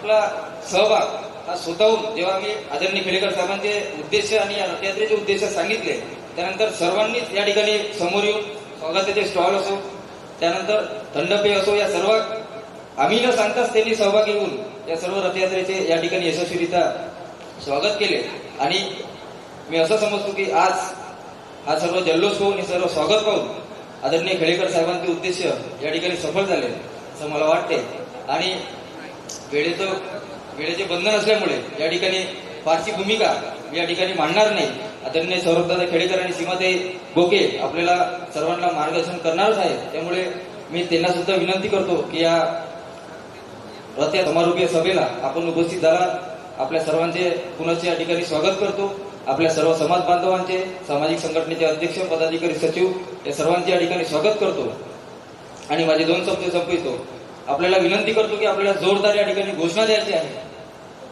आपला सहभाग हा स्वतःहून जेव्हा मी आदरणीय खेडेकर साहेबांचे उद्देश आणि या रथयात्रेचे उद्देश सांगितले त्यानंतर सर्वांनीच या ठिकाणी समोर येऊन स्वागताचे स्टॉल असो त्यानंतर थंडपेय असो या सर्व आम्ही न सांगताच त्यांनी सहभाग घेऊन या सर्व रथयात्रेचे या ठिकाणी यशस्वीरित्या स्वागत केले. आणि मी असं समजतो की आज हा सर्व जल्लोष होऊन हे सर्व स्वागत पाहून आदरणीय खेडेकर साहेबांचे उद्देश या ठिकाणी सफल झाले असं मला वाटते. आणि वेळेचं वेळेचे बंधन असल्यामुळे या ठिकाणी फारशी भूमिका या ठिकाणी मांडणार नाही. आदरणीय सौरभदादा खेडेकर आणि सीमाताई गोके आपल्याला सर्वांना मार्गदर्शन करणारच आहे त्यामुळे मी त्यांना सुद्धा विनंती करतो की या रथ समारोपीय सभेला आपण उपस्थित झाला. आपल्या सर्वांचे पुनश्च या ठिकाणी स्वागत करतो. आपल्या सर्व समाज बांधवांचे सामाजिक संघटनेचे अध्यक्ष पदाधिकारी सचिव या सर्वांचे या ठिकाणी स्वागत करतो. आणि माझे दोन शब्द संपवितो. आपल्याला विनंती करतो की आपल्याला जोरदार या ठिकाणी घोषणा द्यायची आहे.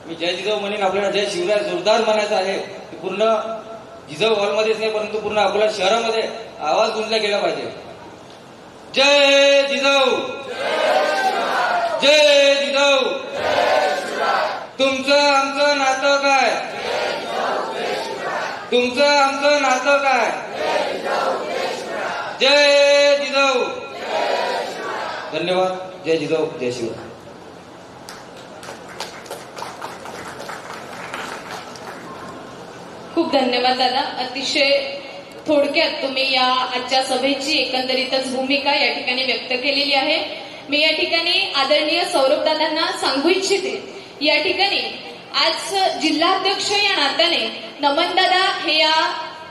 मी जय जिजाऊ म्हणेन आपल्याला जय शिवराय जोरदार म्हणायचं आहे. की पूर्ण जिजाऊ हॉलमध्येच नाही परंतु पूर्ण अकोला शहरामध्ये आवाज गुंजला गेला पाहिजे. जय जिजाऊ! जय जिजाऊ! तुमचं आमचं नातं काय? तुमचं आमचं नातं काय? जय धन्यवाद. जय जिजाऊ. जय शिवराय खूप धन्यवाद दादा. अतिशय थोडक्यात तुम्ही या आजच्या सभेची एकंदरीतच भूमिका या ठिकाणी व्यक्त केलेली आहे. मी या ठिकाणी आदरणीय सौरभ दादांना सांगू इच्छिते या ठिकाणी आज जिल्हाध्यक्ष या नात्याने नमन दादा हे या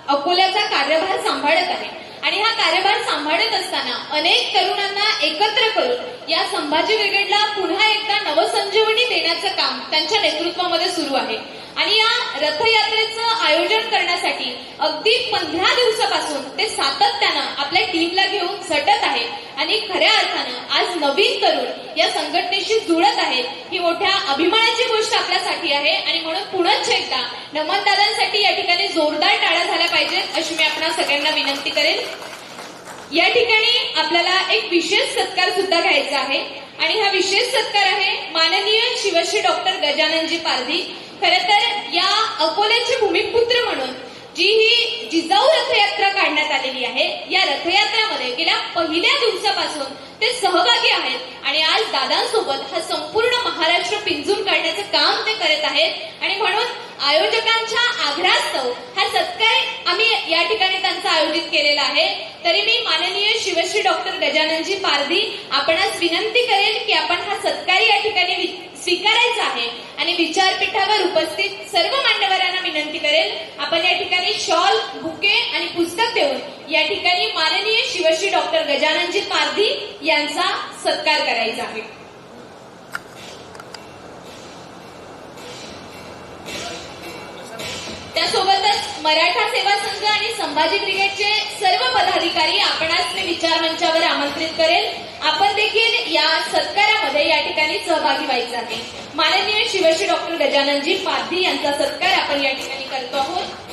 अकोल्याचा कार्यभार सांभाळत आहे आणि हा कार्यभार सांभाळत असताना अनेक तरुणांना एकत्र करून या संभाजी ब्रिगेडला पुन्हा एकदा नवसंजीवनी देण्याचं काम त्यांच्या नेतृत्वामध्ये सुरू आहे. आणि या रथयात्रेचं आयोजन करण्यासाठी अगदी पंधरा दिवसापासून ते सातत्यानं आपल्या टीमला घेऊन झटत आहे. आणि खऱ्या अर्थानं आज नवीन तरुण या संघटनेशी जुळत आहे. ही मोठ्या अभिमानाची गोष्ट आपल्यासाठी आहे. आणि म्हणून पुनश्च एकदा नमनदादांसाठी या ठिकाणी जोरदार टाळ्या झाल्या पाहिजेत अशी मी आपणा सगळ्यांना विनंती करेन. या ठिकाणी आपल्याला एक विशेष सत्कार सुद्धा घ्यायचा आहे. आणि हा विशेष सत्कार आहे माननीय शिवश्री डॉक्टर गजाननजी पारधी. खर तर या अकोल्याचे भूमिपुत्र म्हणून जी ही जिजाऊ रथयात्रा काढण्यात आलेली आहे या रथयात्रामध्ये गेल्या पहिल्या दिवसापासून ते सहभागी आहेत आणि आज दादांसोबत हा संपूर्ण महाराष्ट्र पिंजून काढण्याचं काम ते करत आहेत. आणि म्हणून आयोजकांच्या आग्रहास्तव हा सत्कार आम्ही या ठिकाणी त्यांचा आयोजित केलेला आहे. तरी मी माननीय शिवश्री डॉक्टर गजाननजी पारधी आपणास विनंती करेन की आपण हा सत्कार या ठिकाणी स्वीकारायचा आहे आणि विचारपीठावर उपस्थित सर्व मान्यवरांना विनंती करेल आपण या ठिकाणी शॉल बुके आणि पुस्तक देऊन या ठिकाणी माननीय शिवश्री डॉक्टर गजाननजी पारधी यांचा सत्कार करायचा आहे. त्यासोबतच मराठा सेवा संघ आणि संभाजी ब्रिगेडचे सर्व पदाधिकारी आपणास मी विचार मंचावर आमंत्रित करेल. आपण देखील या सत्कारामध्ये या ठिकाणी सहभागी व्हायचं आहे. माननीय शिवश्री डॉक्टर गजाननजी पाधी यांचा सत्कार आपण या ठिकाणी करतो आहोत.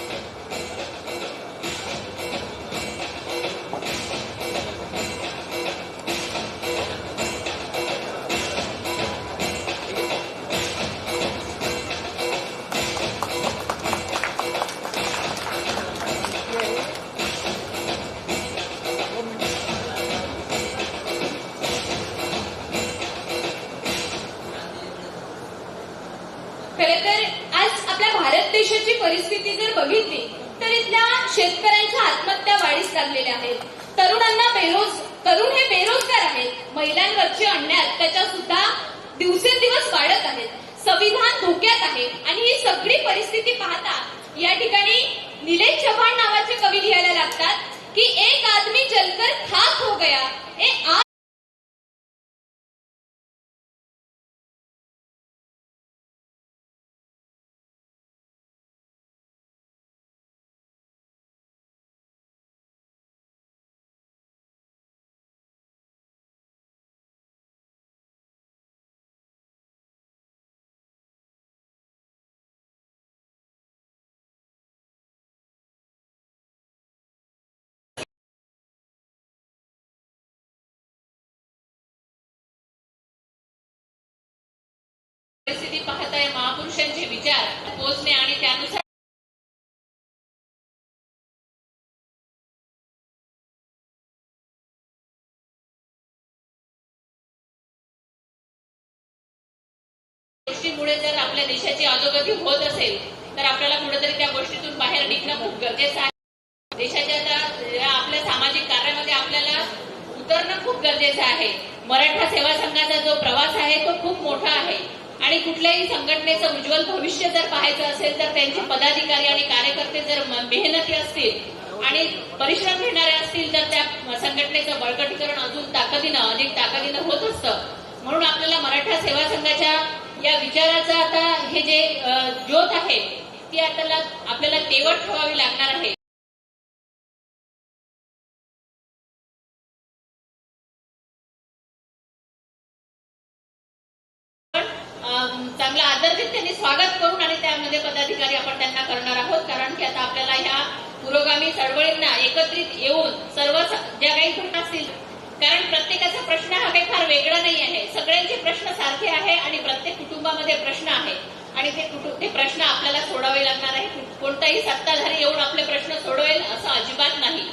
भारत देशाची परिस्थिती जर बघितली तर इथल्या शेतकऱ्यांच्या आत्महत्या वाढीस लागलेल्या आहेत. तरुणांना बेरोज तरुण हे बेरोजगार आहेत. महिलांवरचे अन्याय अत्याचार सुद्धा दिवसेंदिवस वाढत आहेत. संविधान धोक्यात आहे. आणि ही सगळी परिस्थिती पाहता या ठिकाणी निलेश चव्हाण नावाचे कवी लिहायला लागतात की एक आदमी जलकर खाक हो गया ए परिस्थिती पाहताय महापुरुषांचे विचार पोचणे आणि त्यानुसार गोष्टीमुळे जर आपल्या देशाची अधोगती होत असेल तर आपल्याला कुठेतरी त्या गोष्टीतून बाहेर निघणं खूप गरजेचं आहे. देशाच्या या आपल्या सामाजिक कार्यामध्ये आपल्याला उतरणं खूप गरजेचं आहे. मराठा सेवा संघाचा जो प्रवास आहे तो खूप मोठा आहे. कुठल्याही संघटनेचं उज्ज्वल भविष्य जर पाहायचं असेल तर त्यांचे पदाधिकारी आणि कार्यकर्ते जर मेहनती असतील आणि परिश्रम घेणारे असतील तर त्या संघटनेचं बळकटीकरण अजून ताकदीनं अधिक ताकदीनं होत असतं. म्हणून आपल्याला मराठा सेवा संघाच्या या विचाराचं आता हे जे ज्योत आहे ती आपल्याला आपल्याला तेवट ठेवावी लागणार आहे. चांगला आदर देत त्यांनी स्वागत करून आणि त्यामध्ये पदाधिकारी आपण त्यांना करणार आहोत. कारण की आता आपल्याला ह्या पुरोगामी चळवळींना एकत्रित येऊन सर्व ज्या काही घटना असतील कारण प्रत्येकाचा प्रश्न हा काही फार वेगळा नाही आहे. सगळ्यांचे प्रश्न सारखे आहे आणि प्रत्येक कुटुंबामध्ये प्रश्न आहे. आणि ते कुटुंब ते प्रश्न आपल्याला सोडावे लागणार आहे. कोणताही सत्ताधारी येऊन आपले प्रश्न सोडवेल असं अजिबात नाही.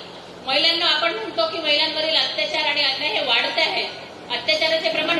महिलांना आपण म्हणतो की महिलांवरील अत्याचार आणि अन्याय हे वाढते आहे. अत्याचाराचे प्रमाण